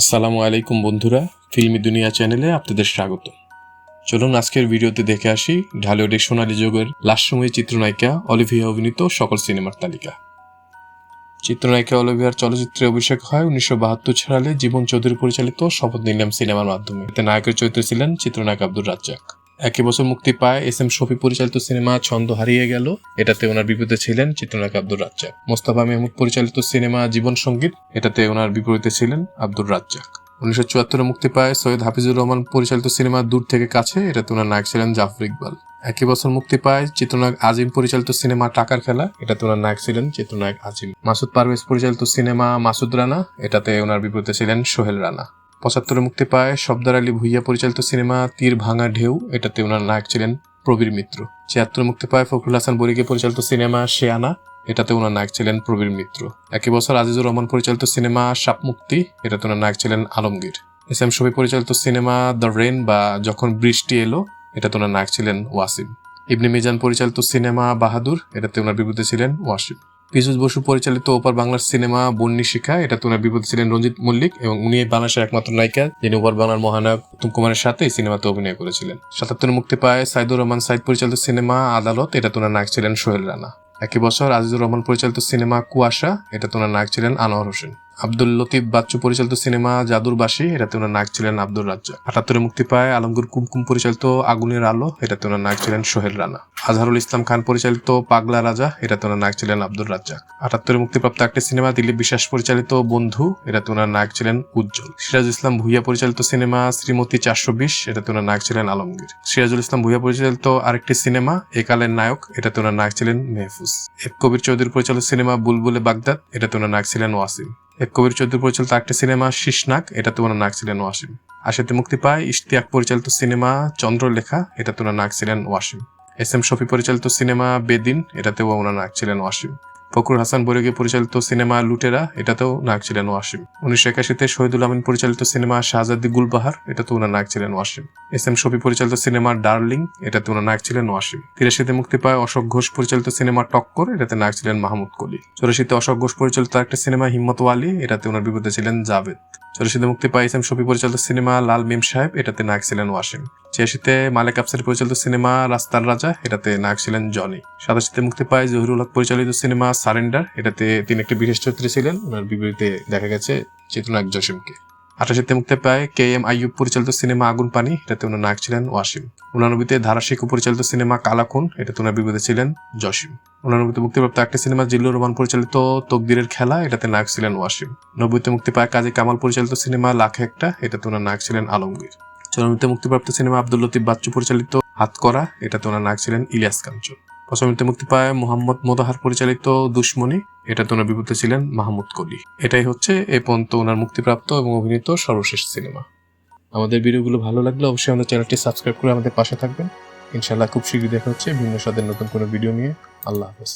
আসসালামু আলাইকুম বন্ধুরা, ফিল্মি দুনিয়া চ্যানেলে আপনাদের স্বাগত। চলুন আজকের ভিডিওতে দেখে আসি ঢালিউডের সোনালী যুগের লাস্যময়ী চিত্রনায়িকা অলিভিয়া অভিনীত সকল সিনেমার তালিকা। চিত্রনায়িকা অলিভিয়ার চলচ্চিত্রে অভিষেক হয় উনিশশো বাহাত্তর সালে জীবন চৌধুরী পরিচালিত শপথ নিলাম সিনেমার মাধ্যমে। এতে নায়কের চরিত্রে ছিলেন চিত্রনায়ক আব্দুর রাজ্জাক। একই বছর মুক্তি পায় এস এম শফি পরিচালিত সিনেমা ছন্দ হারিয়ে গেল। এটাতে ওনার বিপরীতে ছিলেন চিত্রনায়ক আব্দুর রাজ্জাক। মোস্তফা মেহমুদ পরিচালিত সিনেমা জীবন সংগীত, এটাতে ওনার বিপরীতে ছিলেন আব্দুর রাজ্জাক। উনিশশো চুয়াত্তরে মুক্তি পায় সৈয়দ হাফিজুর রহমান পরিচালিত সিনেমা দূর থেকে কাছে, এটাতে ওনার নায়ক ছিলেন জাফর ইকবাল। একই বছর মুক্তি পায় চিত্রনায়ক আজিম পরিচালিত সিনেমা টাকার খেলা, এটাতে ওনার নায়ক ছিলেন চিত্রনায়ক আজিম। মাসুদ পারভেজ পরিচালিত সিনেমা মাসুদ রানা, এটাতে ওনার বিপরীতে ছিলেন সোহেল রানা। পঁচাত্তরে মুক্তি পায় শব্দার আলী ভুইয়া পরিচালিত সিনেমা তীর ভাঙা ঢেউ, এটাতে ওনার নায়ক ছিলেন প্রবীর মিত্র। ছিয়াত্তরে মুক্তি পায় ফখরুল হাসান বরিকে পরিচালিত সিনেমা শেয়ানা, এটাতে ওনার নায়ক ছিলেন প্রবীর মিত্র। একই বছর আজিজুর রহমান পরিচালিত সিনেমা সাপ মুক্তি, এটাতে ওনার নায়ক ছিলেন আলমগীর। এস এম শফি পরিচালিত সিনেমা দ্য রেন বা যখন বৃষ্টি এলো, এটাতে ওনার নায়ক ছিলেন ওয়াসিম। ইবনে মিজান পরিচালিত সিনেমা বাহাদুর, এটাতে ওনার বিপরীতে ছিলেন ওয়াসিম। পীযুষ বসু পরিচালিত ওপার বাংলার সিনেমা বন্যী শিখা। এটা ওনার বিপরীতে ছিলেন রঞ্জিত মল্লিক এবং উনি বাংলাদেশের একমাত্র নায়িকা, যিনি ওপার বাংলার মহানায়ক উত্তম কুমারের সাথে এই সিনেমাতে অভিনয় করেছিলেন। সাতাত্তরে মুক্তি পায় সাইদুর রহমান, সাইদ পরিচালিত সিনেমা আদালত, এটা ওনার নায়ক ছিলেন সোহেল রানা। একই বছর আজিজুর রহমান পরিচালিত সিনেমা কুয়াশা, এটা ওনার নায়ক ছিলেন আনোয়ার হোসেন। আব্দুল লতিফ বাচ্চু পরিচালিত সিনেমা জাদুর বাসি এটাতে ওনার নায়ক ছিলেন আব্দুর রাজ্জাক। আটাত্তরে মুক্তি পায় আলমগীর কুমকুম পরিচালিত আগুনের আলো এটাতে ওনার নায়ক ছিলেন সোহেল রানা। আজহারুল ইসলাম খান পরিচালিত পাগলা রাজা এটাতে ওনার নায়ক ছিলেন আব্দুর রাজ্জাক। আটাত্তরে মুক্তিপ্রাপ্ত একটি সিনেমা দিলীপ বিশ্বাস পরিচালিত বন্ধু এটাতে ওনার নায়ক ছিলেন উজ্জ্বল। সিরাজ ইসলাম ভুইয়া পরিচালিত সিনেমা শ্রীমতী চারশো বিশ এটাতে ওনার নায়ক ছিলেন আলমগীর। সিরাজুল ইসলাম ভুইয়া পরিচালিত আরেকটি সিনেমা, একালের নায়ক এটাতে ওনার নায়ক ছিলেন মেহফুজ। এফ কবির চৌধুরী পরিচালিত সিনেমা বুলবুলে বাগদাদ এটাতে ওনার নায়ক ছিলেন ওয়াসিম। এক কবির চৌধুরী পরিচালিত একটা সিনেমা শীষনাক এটাতে ওনার নাক ছিলেন ওয়াসিম। আশাতে মুক্তি পায় ইশতিয়াক পরিচালিত সিনেমা চন্দ্রলেখা, এটাতে ওনার নাক ছিলেন ওয়াসিম। এস এম শফি পরিচালিত সিনেমা বেদিন, এটাতেও ওনার নাক ছিলেন ওয়াসিম ফখরুল হাসান বৈরাগী পরিচালিত সিনেমা লুটেরা, এটাতেও নাক ছিলেন ওয়াসিম উনিশশো একাশিতে শহীদুল আমিন পরিচালিত সিনেমা শাহজাদি গুলবাহার এটাতে ওনার নাক ছিলেন ওয়াসিম এস এম শফি পরিচালিত সিনেমা ডার্লিং এটাতে ওনার নাক ছিলেন ওয়াসিম তিরাশিতে মুক্তি পায় অশোক ঘোষ পরিচালিত সিনেমা টক্কর, এটাতে নাক ছিলেন মাহমুদ কলি। চৌরাশিতে অশোক ঘোষ পরিচালিত একটা সিনেমা হিম্মত ওয়ালি এটাতে ওনার বিপদে ছিলেন জাভেদ। চৌরাশিতে মুক্তি পাইছেন সফি পরিচালিত সিনেমা লাল মিম সাহেব, এটাতে নাক ছিলেন ওয়াসিম। ছিয়াশিতে মালেক আফসারি পরিচালিত সিনেমা রাস্তার রাজা, এটাতে নাক ছিলেন জনি। সাতাশিতে মুক্তি পায় জহিরুল হক পরিচালিত সিনেমা সারেন্ডার, এটাতে তিনি একটি বিশেষ চরিত্রে ছিলেন। ওনার বিপরীতে দেখা গেছে চেতনাক জসিমকে। আঠাশিতে মুক্তি পায় কে এম আইয়ুব পরিচালিত সিনেমা আগুন পানি, এটাতে ওনার নায়ক ছিলেন ওয়াসিম। উনানব্বইতে ধারাশিকু পরিচালিত সিনেমা কালাকুন, এটাতে ওনার বিপরীতে ছিলেন জসিম। উনানব্বইতে মুক্তিপ্রাপ্ত একটি সিনেমা জিল্লুর রহমান পরিচালিত তকদিরের খেলা, এটাতে নায়ক ছিলেন ওয়াসিম। নব্বইতে মুক্তি পায় কাজী কামাল পরিচালিত সিনেমা লাখে একটা, এটাতে ওনার নায়ক ছিলেন আলমগীর। চরমিতে মুক্তিপ্রাপ্ত সিনেমা আব্দুল লতিফ বাচ্চু পরিচালিত হাত করা, এটাতে ওনার নায়ক ছিলেন ইলিয়াস কাঞ্চন। পশ্চিমতে মুক্তি পায় মোহাম্মদ মোদাহার পরিচালিত দুশ্মনী। এটাতে ওনার বিপদে ছিলেন মাহমুদ কলি। এটাই হচ্ছে এ পর্যন্ত ওনার মুক্তিপ্রাপ্ত এবং অভিনীত সর্বশেষ সিনেমা। আমাদের ভিডিওগুলো ভালো লাগলে অবশ্যই আমাদের চ্যানেলটি সাবস্ক্রাইব করে আমাদের পাশে থাকবেন। ইনশাল্লাহ খুব শীঘ্রই দেখা হচ্ছে ভিন্ন স্বাদের নতুন কোনো ভিডিও নিয়ে। আল্লাহ হাফেজ।